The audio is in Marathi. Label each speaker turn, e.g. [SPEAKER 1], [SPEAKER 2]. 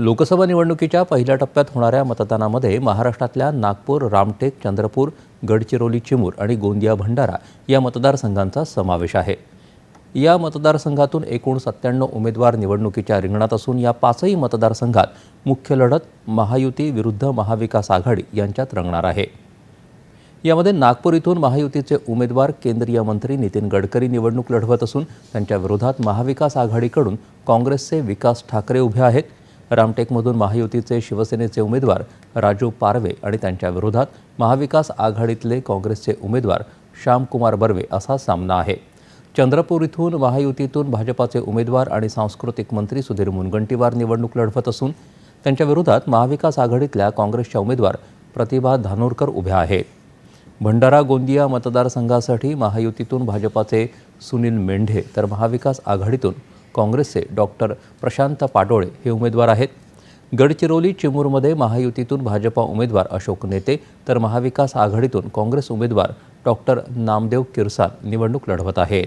[SPEAKER 1] लोकसभा निवडणुकीच्या पहिल्या टप्प्यात होणाऱ्या मतदानामध्ये महाराष्ट्रातल्या नागपूर रामटेक चंद्रपूर गडचिरोली चिमूर आणि गोंदिया भंडारा या मतदारसंघांचा समावेश आहे. या मतदारसंघातून एकूण सत्त्याण्णव उमेदवार निवडणुकीच्या रिंगणात असून या पाचही मतदारसंघात मुख्य लढत महायुती विरुद्ध महाविकास आघाडी यांच्यात रंगणार आहे. यामध्ये नागपूर इथून महायुतीचे उमेदवार केंद्रीय मंत्री नितीन गडकरी निवडणूक लढवत असून त्यांच्या विरोधात महाविकास आघाडीकडून काँग्रेसचे विकास ठाकरे उभे आहेत. रामटेकमधून महायुतीचे शिवसेनेचे उमेदवार राजू पारवे आणि त्यांच्या विरोधात महाविकास आघाडीतले काँग्रेसचे उमेदवार श्यामकुमार बर्वे असा सामना आहे. चंद्रपूर इथून महायुतीतून भाजपाचे उमेदवार आणि सांस्कृतिक मंत्री सुधीर मुनगंटीवार निवडणूक लढवत असून त्यांच्या विरोधात महाविकास आघाडीतल्या काँग्रेसच्या उमेदवार प्रतिभा धानोरकर उभ्या आहेत. भंडारा गोंदिया मतदारसंघासाठी महायुतीतून भाजपाचे सुनील मेंढे तर महाविकास आघाडीतून काँग्रेसचे डॉक्टर प्रशांत पाटोळे हे उमेदवार आहेत. गडचिरोली चिमूरमध्ये महायुतीतून भाजपा उमेदवार अशोक नेते तर महाविकास आघाडीतून काँग्रेस उमेदवार डॉक्टर नामदेव किरसाल निवडणूक लढवत आहेत.